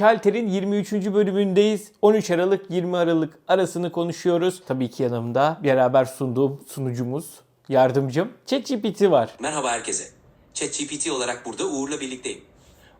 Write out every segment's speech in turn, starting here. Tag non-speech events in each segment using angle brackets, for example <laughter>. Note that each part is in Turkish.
Şalter'in 23. bölümündeyiz. 13 Aralık 20 Aralık arasını konuşuyoruz. Tabii ki yanımda beraber sunduğum sunucumuz, yardımcım ChatGPT var. Merhaba herkese. ChatGPT olarak burada Uğur'la birlikteyim.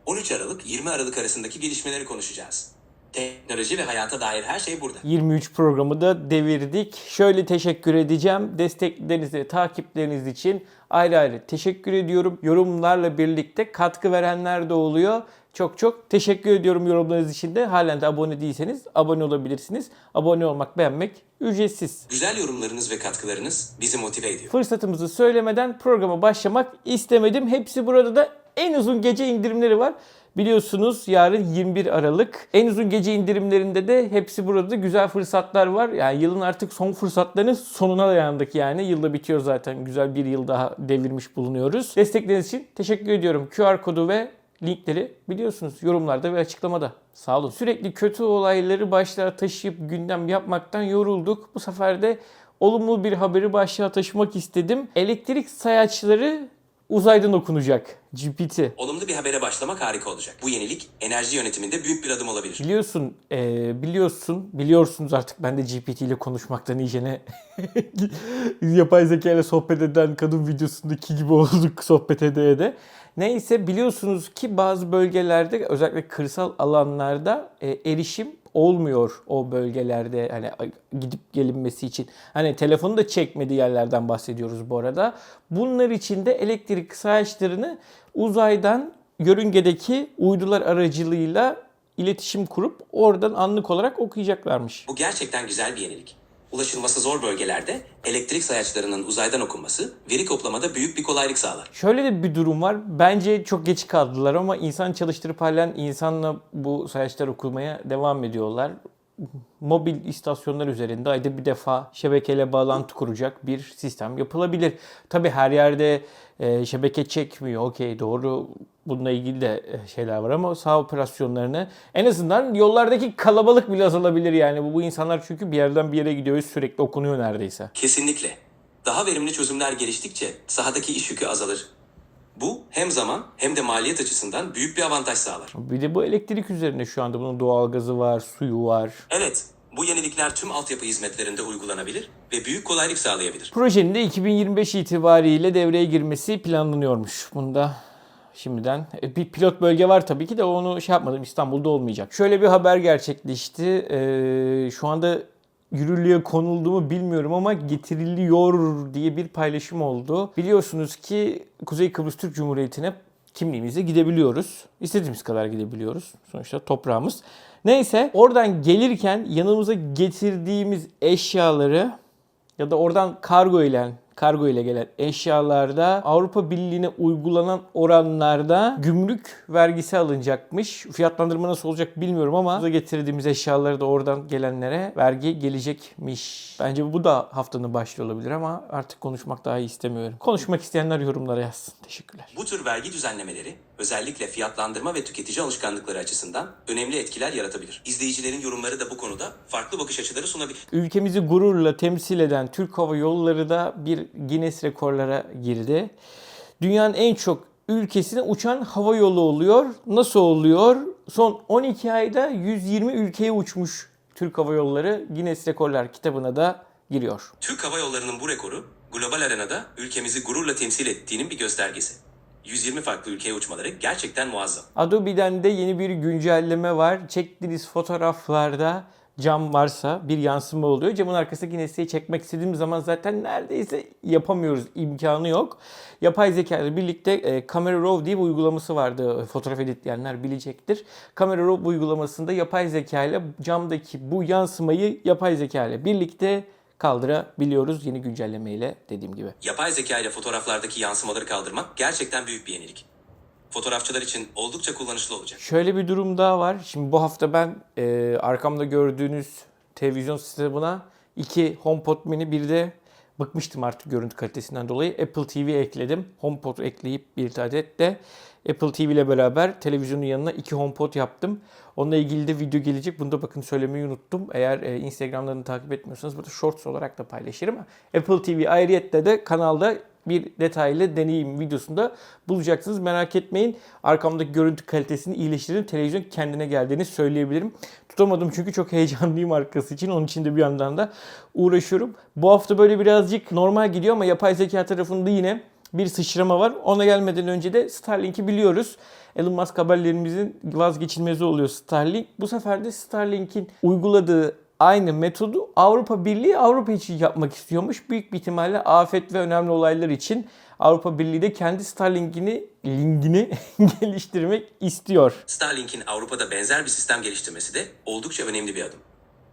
13 Aralık 20 Aralık arasındaki gelişmeleri konuşacağız. Teknoloji ve hayata dair her şey burada. 23 programı da devirdik. Şöyle teşekkür edeceğim. Desteklerinizi, takipleriniz için ayrı ayrı teşekkür ediyorum. Yorumlarla birlikte katkı verenler de oluyor. Çok çok teşekkür ediyorum yorumlarınız için de. Halen de abone değilseniz abone olabilirsiniz. Abone olmak, beğenmek ücretsiz. Güzel yorumlarınız ve katkılarınız bizi motive ediyor. Fırsatımızı söylemeden programa başlamak istemedim. Hepsi burada da en uzun gece indirimleri var. Biliyorsunuz yarın 21 Aralık. En uzun gece indirimlerinde de hepsi burada güzel fırsatlar var. Yani yılın artık son fırsatlarının sonuna dayandık yani. Yılda bitiyor zaten. Güzel bir yıl daha devirmiş bulunuyoruz. Destekleriniz için teşekkür ediyorum. QR kodu ve linkleri biliyorsunuz yorumlarda ve açıklamada. Sağ olun. Sürekli kötü olayları başlığa taşıyıp gündem yapmaktan yorulduk. Bu sefer de olumlu bir haberi başlığa taşımak istedim. Elektrik sayaçları uzaydan okunacak. GPT. Olumlu bir habere başlamak harika olacak. Bu yenilik enerji yönetiminde büyük bir adım olabilir. Biliyorsun, e, biliyorsun, biliyorsunuz artık ben de GPT ile konuşmaktan iyicene <laughs> yapay zeka ile sohbet eden kadın videosundaki gibi olduk sohbet ede ede. Neyse biliyorsunuz ki bazı bölgelerde özellikle kırsal alanlarda e, erişim olmuyor o bölgelerde hani gidip gelinmesi için. Hani telefonu da çekmediği yerlerden bahsediyoruz bu arada. Bunlar için de elektrik sayaçlarını uzaydan yörüngedeki uydular aracılığıyla iletişim kurup oradan anlık olarak okuyacaklarmış. Bu gerçekten güzel bir yenilik. Ulaşılması zor bölgelerde elektrik sayaçlarının uzaydan okunması veri toplamada büyük bir kolaylık sağlar. Şöyle de bir durum var. Bence çok geç kaldılar ama insan çalıştırıp halen insanla bu sayaçlar okumaya devam ediyorlar. Mobil istasyonlar üzerinde ayda bir defa şebekeyle bağlantı kuracak bir sistem yapılabilir. Tabi her yerde e, şebeke çekmiyor. Okey doğru bununla ilgili de e, şeyler var ama sağ operasyonlarını en azından yollardaki kalabalık bile azalabilir yani. Bu, bu insanlar çünkü bir yerden bir yere gidiyor sürekli okunuyor neredeyse. Kesinlikle. Daha verimli çözümler geliştikçe sahadaki iş yükü azalır. Bu hem zaman hem de maliyet açısından büyük bir avantaj sağlar. Bir de bu elektrik üzerine şu anda bunun doğalgazı var, suyu var. Evet, bu yenilikler tüm altyapı hizmetlerinde uygulanabilir ve büyük kolaylık sağlayabilir. Projenin de 2025 itibariyle devreye girmesi planlanıyormuş. Bunda şimdiden e, bir pilot bölge var tabii ki de onu şey yapmadım İstanbul'da olmayacak. Şöyle bir haber gerçekleşti. Ee, şu anda yürürlüğe konuldu mu bilmiyorum ama getiriliyor diye bir paylaşım oldu. Biliyorsunuz ki Kuzey Kıbrıs Türk Cumhuriyeti'ne kimliğimizle gidebiliyoruz. İstediğimiz kadar gidebiliyoruz. Sonuçta toprağımız. Neyse oradan gelirken yanımıza getirdiğimiz eşyaları ya da oradan kargo ile kargo ile gelen eşyalarda Avrupa Birliği'ne uygulanan oranlarda gümrük vergisi alınacakmış. Fiyatlandırma nasıl olacak bilmiyorum ama bize getirdiğimiz eşyaları da oradan gelenlere vergi gelecekmiş. Bence bu da haftanın başlığı olabilir ama artık konuşmak daha iyi istemiyorum. Konuşmak isteyenler yorumlara yazsın. Teşekkürler. Bu tür vergi düzenlemeleri özellikle fiyatlandırma ve tüketici alışkanlıkları açısından önemli etkiler yaratabilir. İzleyicilerin yorumları da bu konuda farklı bakış açıları sunabilir. Ülkemizi gururla temsil eden Türk Hava Yolları da bir Guinness rekorlara girdi. Dünyanın en çok ülkesine uçan hava yolu oluyor. Nasıl oluyor? Son 12 ayda 120 ülkeye uçmuş Türk Hava Yolları Guinness Rekorlar kitabına da giriyor. Türk Hava Yolları'nın bu rekoru global arenada ülkemizi gururla temsil ettiğinin bir göstergesi. 120 farklı ülkeye uçmaları gerçekten muazzam. Adobe'den de yeni bir güncelleme var. Çektiğiniz fotoğraflarda cam varsa bir yansıma oluyor. Camın arkasındaki nesneyi çekmek istediğim zaman zaten neredeyse yapamıyoruz. imkanı yok. Yapay zeka ile birlikte e, Camera Raw diye bir uygulaması vardı. Fotoğraf editleyenler bilecektir. Camera Raw uygulamasında yapay zeka ile camdaki bu yansımayı yapay zeka ile birlikte kaldırabiliyoruz yeni güncellemeyle dediğim gibi. Yapay zeka ile fotoğraflardaki yansımaları kaldırmak gerçekten büyük bir yenilik. Fotoğrafçılar için oldukça kullanışlı olacak. Şöyle bir durum daha var. Şimdi bu hafta ben e, arkamda gördüğünüz televizyon sistemine iki HomePod mini bir de bıkmıştım artık görüntü kalitesinden dolayı. Apple TV ekledim. HomePod ekleyip bir adet de Apple TV ile beraber televizyonun yanına iki HomePod yaptım. Onunla ilgili de video gelecek. Bunu da bakın söylemeyi unuttum. Eğer e, Instagram'larını takip etmiyorsanız burada Shorts olarak da paylaşırım. Apple TV ayrıyette de kanalda bir detaylı deneyim videosunda bulacaksınız. Merak etmeyin. Arkamdaki görüntü kalitesini iyileştirdim. Televizyon kendine geldiğini söyleyebilirim. Tutamadım çünkü çok heyecanlıyım arkası için. Onun için de bir yandan da uğraşıyorum. Bu hafta böyle birazcık normal gidiyor ama yapay zeka tarafında yine bir sıçrama var. Ona gelmeden önce de Starlink'i biliyoruz. Elon Musk haberlerimizin vazgeçilmezi oluyor Starlink. Bu sefer de Starlink'in uyguladığı aynı metodu Avrupa Birliği Avrupa için yapmak istiyormuş. Büyük bir ihtimalle afet ve önemli olaylar için Avrupa Birliği de kendi Starlink'ini linkini <laughs> geliştirmek istiyor. Starlink'in Avrupa'da benzer bir sistem geliştirmesi de oldukça önemli bir adım.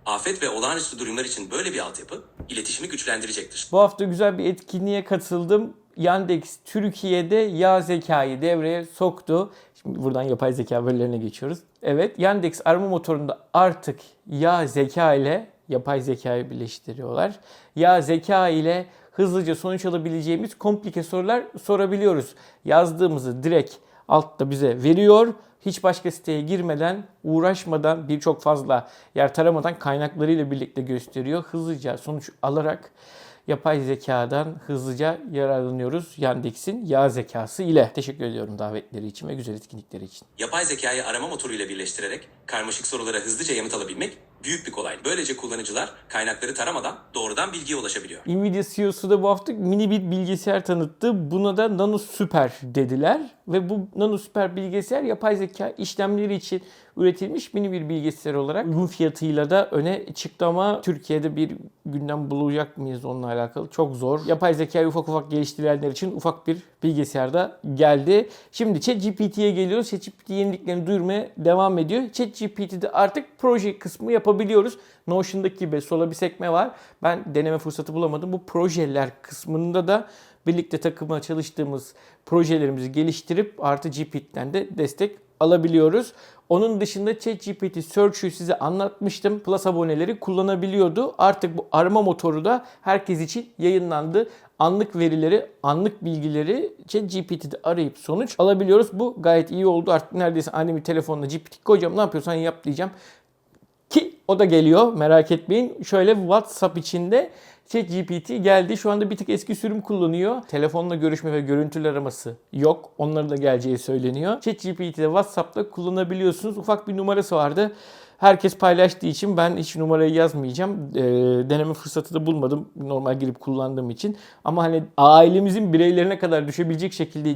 Afet ve olağanüstü durumlar için böyle bir altyapı iletişimi güçlendirecektir. Bu hafta güzel bir etkinliğe katıldım. Yandex Türkiye'de ya zekayı devreye soktu. Şimdi buradan yapay zeka verilerine geçiyoruz. Evet Yandex arama motorunda artık ya zeka ile yapay zekayı birleştiriyorlar. Ya zeka ile hızlıca sonuç alabileceğimiz komplike sorular sorabiliyoruz. Yazdığımızı direkt altta bize veriyor. Hiç başka siteye girmeden, uğraşmadan, birçok fazla yer taramadan kaynaklarıyla birlikte gösteriyor. Hızlıca sonuç alarak yapay zekadan hızlıca yararlanıyoruz Yandex'in yağ zekası ile. Teşekkür ediyorum davetleri için ve güzel etkinlikleri için. Yapay zekayı arama motoruyla birleştirerek karmaşık sorulara hızlıca yanıt alabilmek büyük bir kolay. Böylece kullanıcılar kaynakları taramadan doğrudan bilgiye ulaşabiliyor. Nvidia CEO'su da bu hafta mini bir bilgisayar tanıttı. Buna da Nano Super dediler. Ve bu Nano Super bilgisayar yapay zeka işlemleri için üretilmiş mini bir bilgisayar olarak uygun fiyatıyla da öne çıktı ama Türkiye'de bir gündem bulacak mıyız onunla alakalı çok zor. Yapay zekayı ufak ufak geliştirenler için ufak bir bilgisayarda geldi. Şimdi ChatGPT'ye geliyoruz. ChatGPT yeniliklerini duyurmaya devam ediyor. ChatGPT'de artık proje kısmı yapabiliyoruz. Notion'daki gibi sola bir sekme var. Ben deneme fırsatı bulamadım. Bu projeler kısmında da birlikte takıma çalıştığımız projelerimizi geliştirip artı GPT'den de destek alabiliyoruz. Onun dışında ChatGPT Search'ü size anlatmıştım. Plus aboneleri kullanabiliyordu. Artık bu arama motoru da herkes için yayınlandı. Anlık verileri, anlık bilgileri ChatGPT'de arayıp sonuç alabiliyoruz. Bu gayet iyi oldu. Artık neredeyse annemi telefonla GPT koyacağım ne yapıyorsan yap diyeceğim. O da geliyor merak etmeyin. Şöyle WhatsApp içinde ChatGPT geldi. Şu anda bir tık eski sürüm kullanıyor. Telefonla görüşme ve görüntülü araması yok. Onların da geleceği söyleniyor. ChatGPT'de WhatsApp'ta kullanabiliyorsunuz. Ufak bir numarası vardı. Herkes paylaştığı için ben hiç numarayı yazmayacağım. Ee, deneme fırsatı da bulmadım. Normal girip kullandığım için. Ama hani ailemizin bireylerine kadar düşebilecek şekilde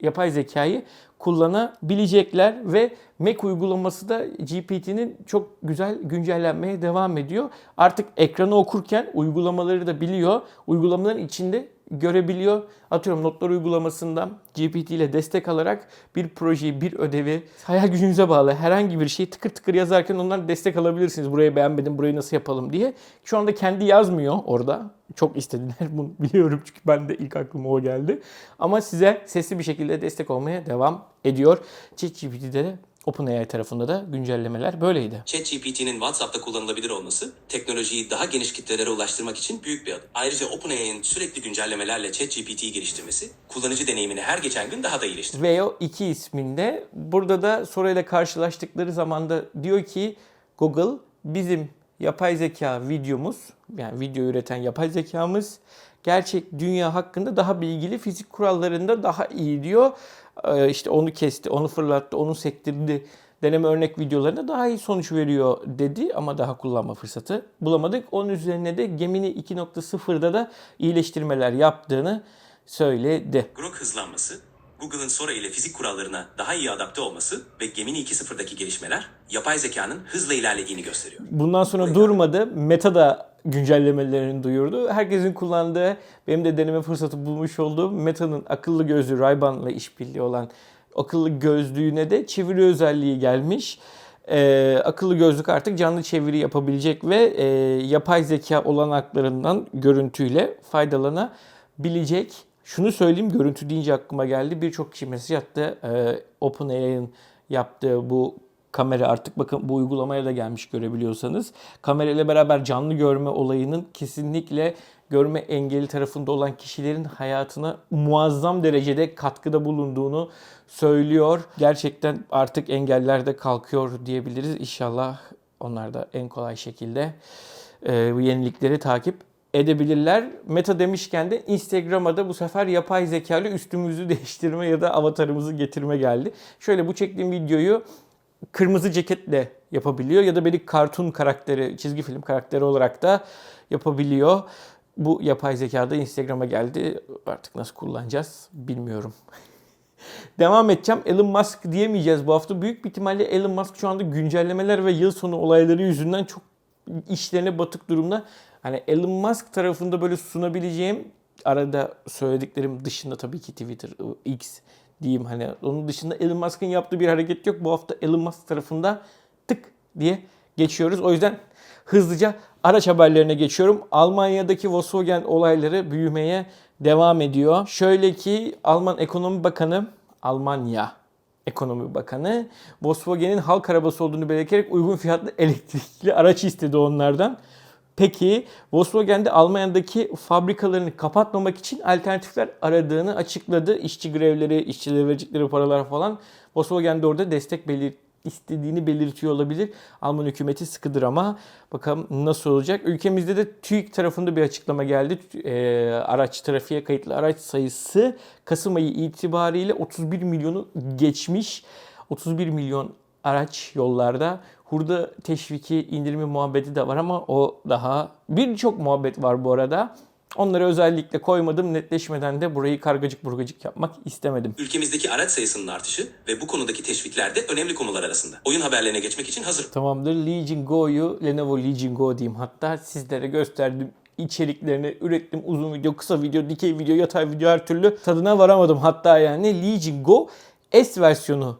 yapay zekayı kullanabilecekler ve Mac uygulaması da GPT'nin çok güzel güncellenmeye devam ediyor. Artık ekranı okurken uygulamaları da biliyor. Uygulamaların içinde görebiliyor. Atıyorum notlar uygulamasından GPT ile destek alarak bir projeyi, bir ödevi hayal gücünüze bağlı herhangi bir şeyi tıkır tıkır yazarken ondan destek alabilirsiniz. Burayı beğenmedim, burayı nasıl yapalım diye. Şu anda kendi yazmıyor orada. Çok istediler bunu <laughs> biliyorum çünkü ben de ilk aklıma o geldi. Ama size sesli bir şekilde destek olmaya devam ediyor. ChatGPT'de de OpenAI tarafında da güncellemeler böyleydi. ChatGPT'nin WhatsApp'ta kullanılabilir olması teknolojiyi daha geniş kitlelere ulaştırmak için büyük bir adım. Ayrıca OpenAI'nin sürekli güncellemelerle ChatGPT'yi geliştirmesi kullanıcı deneyimini her geçen gün daha da iyileştiriyor. Veo 2 isminde. Burada da soruyla karşılaştıkları zaman da diyor ki Google bizim yapay zeka videomuz yani video üreten yapay zekamız gerçek dünya hakkında daha bilgili fizik kurallarında daha iyi diyor. Ee, işte onu kesti, onu fırlattı, onu sektirdi deneme örnek videolarında daha iyi sonuç veriyor dedi ama daha kullanma fırsatı bulamadık. Onun üzerine de Gemini 2.0'da da iyileştirmeler yaptığını söyledi. Grok hızlanması, Google'ın Sora ile fizik kurallarına daha iyi adapte olması ve Gemini 2.0'daki gelişmeler yapay zekanın hızla ilerlediğini gösteriyor. Bundan sonra durmadı. Meta da güncellemelerini duyurdu. Herkesin kullandığı, benim de deneme fırsatı bulmuş olduğum Meta'nın akıllı gözlüğü Ray-Ban'la işbirliği olan akıllı gözlüğüne de çeviri özelliği gelmiş. Ee, akıllı gözlük artık canlı çeviri yapabilecek ve e, yapay zeka olanaklarından görüntüyle faydalanabilecek. Şunu söyleyeyim, görüntü deyince aklıma geldi. Birçok kişi mesaj attı. Ee, OpenAI'ın yaptığı bu kamera artık bakın bu uygulamaya da gelmiş görebiliyorsanız. Kamera ile beraber canlı görme olayının kesinlikle görme engeli tarafında olan kişilerin hayatına muazzam derecede katkıda bulunduğunu söylüyor. Gerçekten artık engeller de kalkıyor diyebiliriz. İnşallah onlar da en kolay şekilde e, bu yenilikleri takip edebilirler. Meta demişken de Instagram'a da bu sefer yapay zeka ile üstümüzü <laughs> değiştirme ya da avatarımızı getirme geldi. Şöyle bu çektiğim videoyu kırmızı ceketle yapabiliyor ya da beni kartun karakteri, çizgi film karakteri olarak da yapabiliyor. Bu yapay zekada Instagram'a geldi. Artık nasıl kullanacağız bilmiyorum. <laughs> Devam edeceğim. Elon Musk diyemeyeceğiz bu hafta. Büyük bir ihtimalle Elon Musk şu anda güncellemeler ve yıl sonu olayları yüzünden çok işlerine batık durumda. Hani Elon Musk tarafında böyle sunabileceğim arada söylediklerim dışında tabii ki Twitter, X diyeyim hani onun dışında Elon Musk'ın yaptığı bir hareket yok. Bu hafta Elon Musk tarafında tık diye geçiyoruz. O yüzden hızlıca araç haberlerine geçiyorum. Almanya'daki Volkswagen olayları büyümeye devam ediyor. Şöyle ki Alman Ekonomi Bakanı Almanya Ekonomi Bakanı Volkswagen'in halk arabası olduğunu belirterek uygun fiyatlı elektrikli araç istedi onlardan. Peki Volkswagen de Almanya'daki fabrikalarını kapatmamak için alternatifler aradığını açıkladı. İşçi grevleri, işçilere verecekleri paralar falan. Volkswagen de orada destek belir istediğini belirtiyor olabilir. Alman hükümeti sıkıdır ama bakalım nasıl olacak. Ülkemizde de TÜİK tarafında bir açıklama geldi. Ee, araç trafiğe kayıtlı araç sayısı Kasım ayı itibariyle 31 milyonu geçmiş. 31 milyon araç yollarda. Hurda teşviki indirimi muhabbeti de var ama o daha birçok muhabbet var bu arada. Onları özellikle koymadım. Netleşmeden de burayı kargacık burgacık yapmak istemedim. Ülkemizdeki araç sayısının artışı ve bu konudaki teşvikler de önemli konular arasında. Oyun haberlerine geçmek için hazır. Tamamdır. Legion Go'yu Lenovo Legion Go diyeyim hatta sizlere gösterdim içeriklerini ürettim. Uzun video, kısa video, dikey video, yatay video her türlü tadına varamadım. Hatta yani Legion Go S versiyonu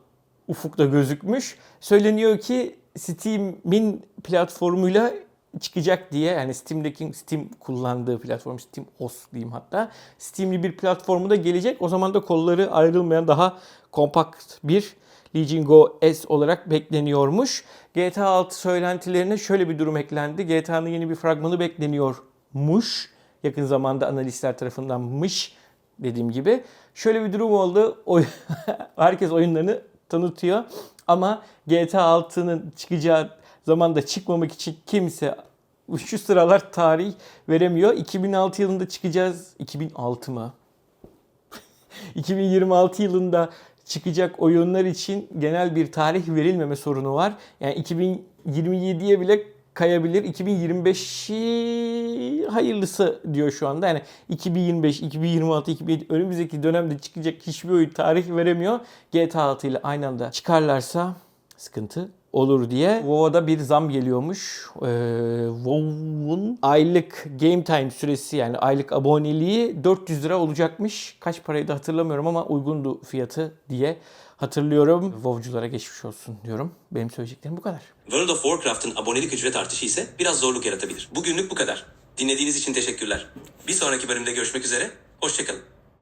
ufukta gözükmüş. Söyleniyor ki Steam'in platformuyla çıkacak diye yani Steam'deki Steam kullandığı platform Steam OS diyeyim hatta Steam'li bir platformu da gelecek. O zaman da kolları ayrılmayan daha kompakt bir Legion Go S olarak bekleniyormuş. GTA 6 söylentilerine şöyle bir durum eklendi. GTA'nın yeni bir fragmanı bekleniyormuş. Yakın zamanda analistler tarafındanmış dediğim gibi. Şöyle bir durum oldu. Oy- <laughs> Herkes oyunlarını tanıtıyor. Ama GTA 6'nın çıkacağı zamanda çıkmamak için kimse şu sıralar tarih veremiyor. 2006 yılında çıkacağız. 2006 mı? <laughs> 2026 yılında çıkacak oyunlar için genel bir tarih verilmeme sorunu var. Yani 2027'ye bile kayabilir. 2025'i hayırlısı diyor şu anda. Yani 2025, 2026, 2027 önümüzdeki dönemde çıkacak hiçbir oyun tarih veremiyor. GTA 6 ile aynı anda çıkarlarsa sıkıntı olur diye. WoW'da bir zam geliyormuş. Ee, WoW'un aylık game time süresi yani aylık aboneliği 400 lira olacakmış. Kaç paraydı hatırlamıyorum ama uygundu fiyatı diye hatırlıyorum. WoW'culara geçmiş olsun diyorum. Benim söyleyeceklerim bu kadar. World of Warcraft'ın abonelik ücret artışı ise biraz zorluk yaratabilir. Bugünlük bu kadar. Dinlediğiniz için teşekkürler. Bir sonraki bölümde görüşmek üzere. Hoşçakalın.